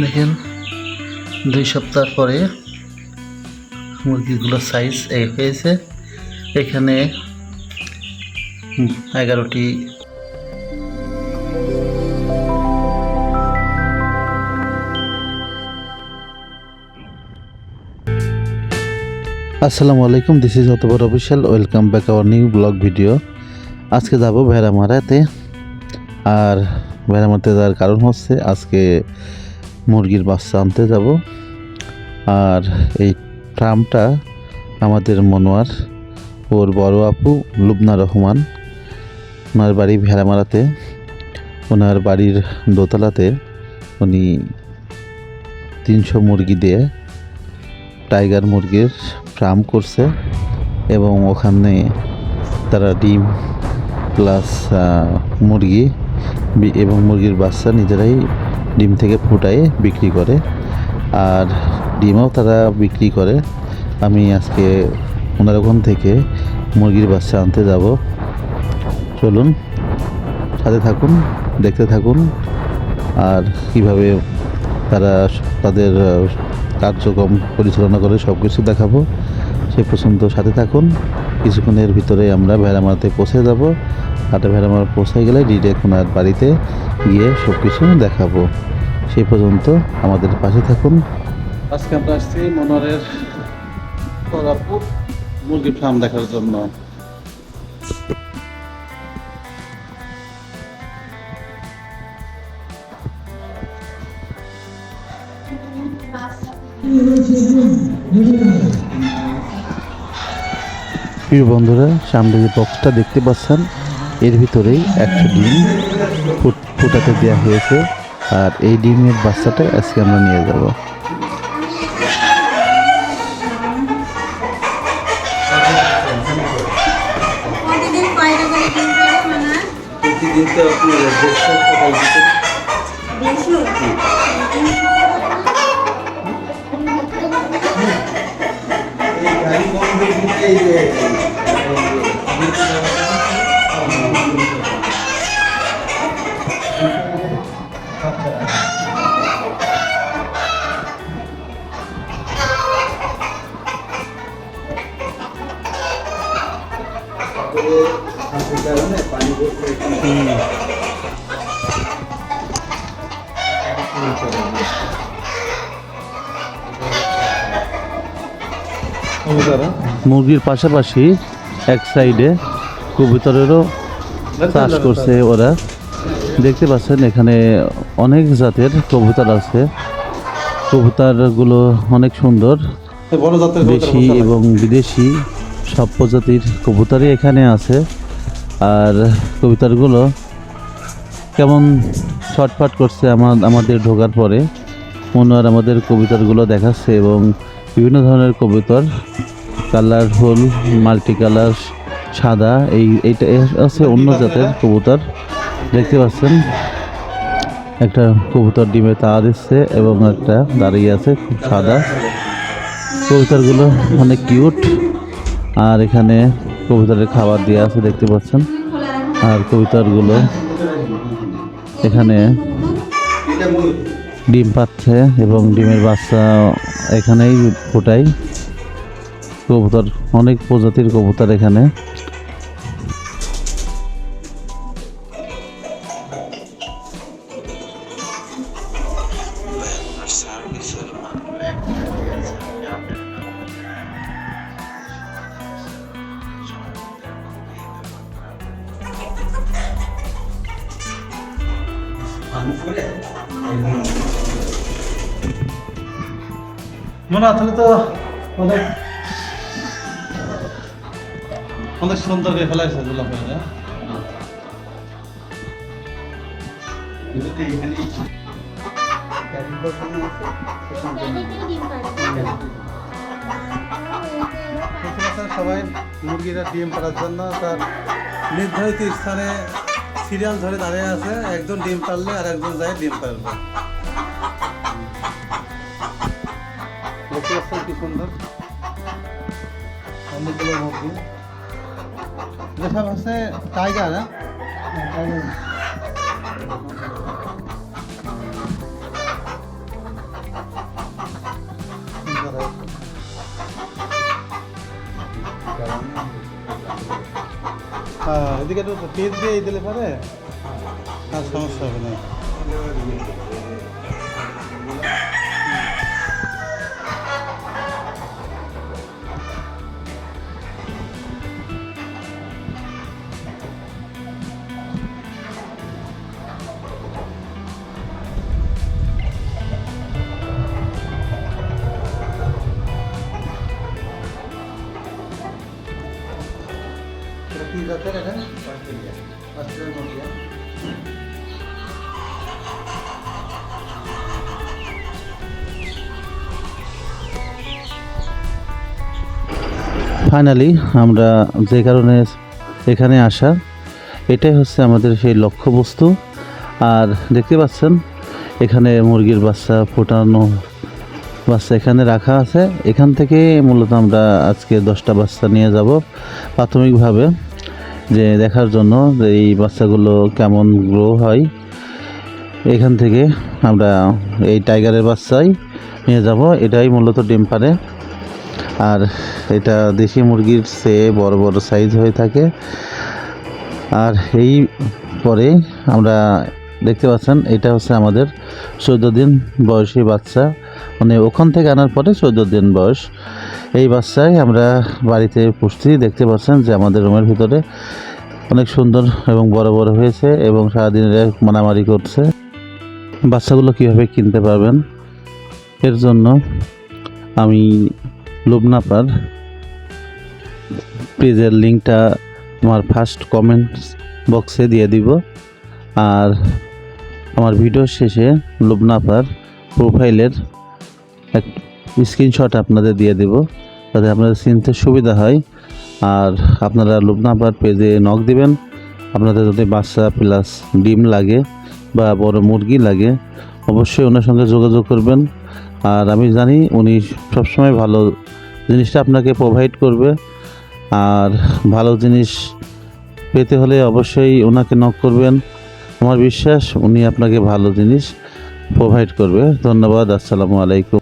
দেখেন, দুই সপ্তাহ পরে মুরগিগুলোর সাইজ এই হয়েছে। এখানে এগারোটি আসসালামু আলাইকুম this is অতবর official welcome back our new blog video আজকে যাব ভেড়ামারাতে। আর ভেড়ামারাতে যাওয়ার কারণ হচ্ছে, আজকে মুরগির বাচ্চা আনতে যাব। আর এই ফার্মটা আমাদের মনোয়ার, ওর বড় আপু লুবনা রহমান। ওনার বাড়ি ভেড়ামারাতে, ওনার বাড়ির দোতলাতে উনি তিনশো মুরগি দিয়ে টাইগার মুরগির ফার্ম করছে এবং ওখানে তারা ডিম প্লাস মুরগি এবং মুরগির বাচ্চা নিজেরাই ডিম থেকে ফুটায়ে বিক্রি করে। আর ডিমও তারা বিক্রি করে। আমি আজকে ওনার ওখান থেকে মুরগির বাচ্চা আনতে যাব। চলুন, সাথে থাকুন, দেখতে থাকুন। আর কীভাবে তারা তাদের কার্যক্রম পরিচালনা করে সব কিছু দেখাবো। সে পর্যন্ত সাথে থাকুন। কিছুক্ষণের ভিতরে আমরা ভেড়ামারাতে পৌঁছে যাব। হাটে ভেড়ামারা পৌঁছে গেলে ডিরেক্ট ওনার বাড়িতে গিয়ে সব কিছু দেখাবো। সেই পর্যন্ত আমাদের পাশে থাকুন। আজকে আমরা আসছি মনোরের তরাপুর মুরগি ফার্ম দেখার জন্য। প্রিয় বন্ধুরা সামনে যে বক্সটা দেখতে পাচ্ছেন এর ভিতরেই একশো ডিম ফুট- ফুটাতে দেওয়া হয়েছে। আর এই ডিমের বাচ্চাটা আজকে আমরা নিয়ে যাব। কয়টা করে মুরগির পাশাপাশি এক সাইডে কবুতরেরও চাষ করছে ওরা। দেখতে পাচ্ছেন এখানে অনেক জাতের কবুতর আছে। কবুতরগুলো অনেক সুন্দর দেশি এবং বিদেশি। সব প্রজাতির কবুতরই এখানে আছে। আর কবুতরগুলো কেমন ছটফট করছে আমার আমাদের ঢোকার পরে। মনোয়ার আমাদের কবুতরগুলো দেখাচ্ছে এবং বিভিন্ন ধরনের কবুতর কালারফুল মাল্টি কালার, সাদা, এই এইটা আছে অন্য জাতের কবুতর। দেখতে পাচ্ছেন, একটা কবুতর ডিমে তা দিচ্ছে এবং একটা দাঁড়িয়ে আছে খুব সাদা। কবুতরগুলো অনেক কিউট। আর এখানে কবুতরের খাবার দেওয়া আছে, দেখতে পাচ্ছেন। আর কবুতরগুলো এখানে ডিম পাচ্ছে এবং ডিমের বাচ্চা এখানেই ফোটাই কবুতর, অনেক প্রজাতির কবুতর এখানে। মনে আসলে তো অনেক অনেক সুন্দর করে ফেলাইছে দুলা ফেলে সবাই মুরগিরা ডিম পাড়ার জন্য তার নির্ধারিত স্থানে সিরিয়াল ধরে দাঁড়িয়ে আছে, একজন ডিম পারলে আর একজন যায় ডিম পারবে। কি সুন্দর? যেসব হচ্ছে টাইগার হ্যাঁ? এদিকে একটু পেজ দিয়ে দিলে পারে আর সমস্যা হবে না। ফাইনালি আমরা যে কারণে এখানে আসা, এটাই হচ্ছে আমাদের সেই লক্ষ্যবস্তু। আর দেখতে পাচ্ছেন, এখানে মুরগির বাচ্চা ফোটানো বাচ্চা এখানে রাখা আছে। এখান থেকে মূলত আমরা আজকে দশটা বাচ্চা নিয়ে যাব প্রাথমিকভাবে। যে দেখার জন্য যে এই বাচ্চাগুলো কেমন গ্রো হয়, এখান থেকে আমরা এই টাইগারের বাচ্চাই নিয়ে যাব। এটাই মূলত ডিম পারে আর এটা দেশি মুরগির সে বড় বড় সাইজ হয়ে থাকে। আর এই পরে আমরা দেখতে পাচ্ছেন, এটা হচ্ছে আমাদের চোদ্দ দিন বয়সী বাচ্চা। মানে ওখান থেকে আনার পরে চোদ্দ দিন বয়স। এই বাচ্চায় আমরা বাড়িতে পুষছি, দেখতে পাচ্ছেন যে আমাদের রুমের ভিতরে অনেক সুন্দর এবং বড় বড় হয়েছে এবং সারাদিন মারামারি করছে। বাচ্চাগুলো কীভাবে কিনতে পারবেন, এর জন্য আমি লুবনাপার পেজের লিঙ্কটা আমার ফার্স্ট কমেন্ট বক্সে দিয়ে দিব। আর আমার ভিডিও শেষে লুবনাপার প্রোফাইলের এক স্ক্রিনশট আপনাদের দিয়ে দেব, যাতে আপনাদের চিনতে সুবিধা হয়। আর আপনারা লুবনাপার পেজে নক দিবেন। আপনাদের যদি বাচ্চা প্লাস ডিম লাগে বা বড় মুরগি লাগে, অবশ্যই ওনার সঙ্গে যোগাযোগ করবেন। আর আমি জানি উনি সবসময় ভালো জিনিসটা আপনাকে প্রোভাইড করবে। আর ভালো জিনিস পেতে হলে অবশ্যই ওনাকে নক করবেন। আমার বিশ্বাস উনি আপনাকে ভালো জিনিস প্রোভাইড করবে। ধন্যবাদ আসসালামু আলাইকুম।